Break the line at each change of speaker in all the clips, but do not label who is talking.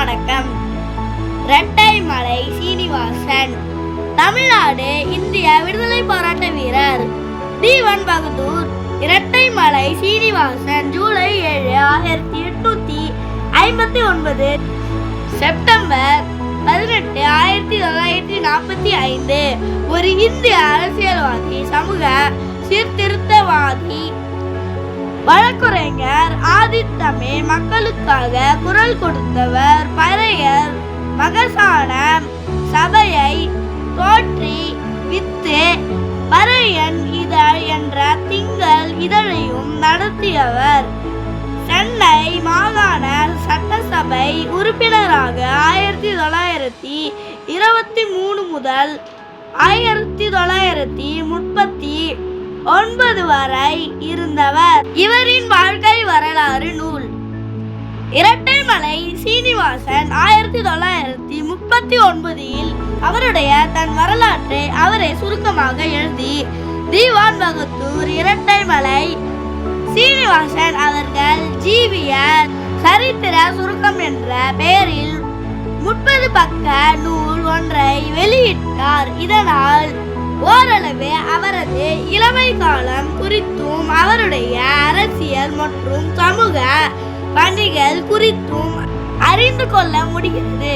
வணக்கம். ரெட்டை மலை சீனிவாசன். தமிழ்நாடு இந்திய விடுதலை போராட்ட வீரர். தீவன் பகதூர் இரட்டை மலை சீனிவாசன் ஜூலை ஏழு ஆயிரத்தி எட்நூத்தி ஐம்பத்தி ஒன்பது. செப்டம்பர் பதினெட்டு ஆயிரத்தி தொள்ளாயிரத்தி நாற்பத்தி ஐந்து. ஒரு இந்திய அரசியல்வாதி சமூக சீர்திருத்தவாதி வழக்குரைஞர் ஆதித்தமே மக்களுக்காக குரல் கொடுத்தவர் பறையர் மகசான சபையை தோற்றி வித்து பறையன் இதழ் என்ற திங்கள் இதழையும் நடத்தியவர். சென்னை மாகாண சட்டசபை உறுப்பினராக ஆயிரத்தி தொள்ளாயிரத்தி இருபத்தி மூணு முதல் ஆயிரத்தி தொள்ளாயிரத்தி முப்பத்தி ஒன்பது வரை இருந்தவர். இவரின் வாழ்க்கை வரலாறு நூல். இரட்டைமலை சீனிவாசன் ஆயிரத்தி தொள்ளாயிரத்தி முப்பத்தி ஒன்பதில் அவருடைய தன் வரலாற்றை அவரை சுருக்கமாக எழுதி தீவான் பகத்தூர் இரட்டைமலை சீனிவாசன் அவர்கள் ஜீவிய சரித்திர சுருக்கம் என்ற பெயரில் முப்பது பக்க நூல் ஒன்றை வெளியிட்டார். இதனால் ஓரளவு அவரது இளமை காலம் குறித்தும் அவருடைய அரசியல் மற்றும் சமூக பணிகள் குறித்தும் அறிந்து கொள்ள முடிகிறது.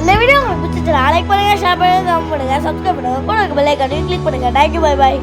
இந்த வீடியோ உங்களுக்கு பிடிச்சிருந்தா லைக் பண்ணுங்க ஷேர் பண்ணுங்க கமெண்ட் பண்ணுங்க சப்ஸ்கிரைப் பண்ணுங்க கூட பெல் ஐக்கானையும் கிளிக் பண்ணுங்க. Thank you bye by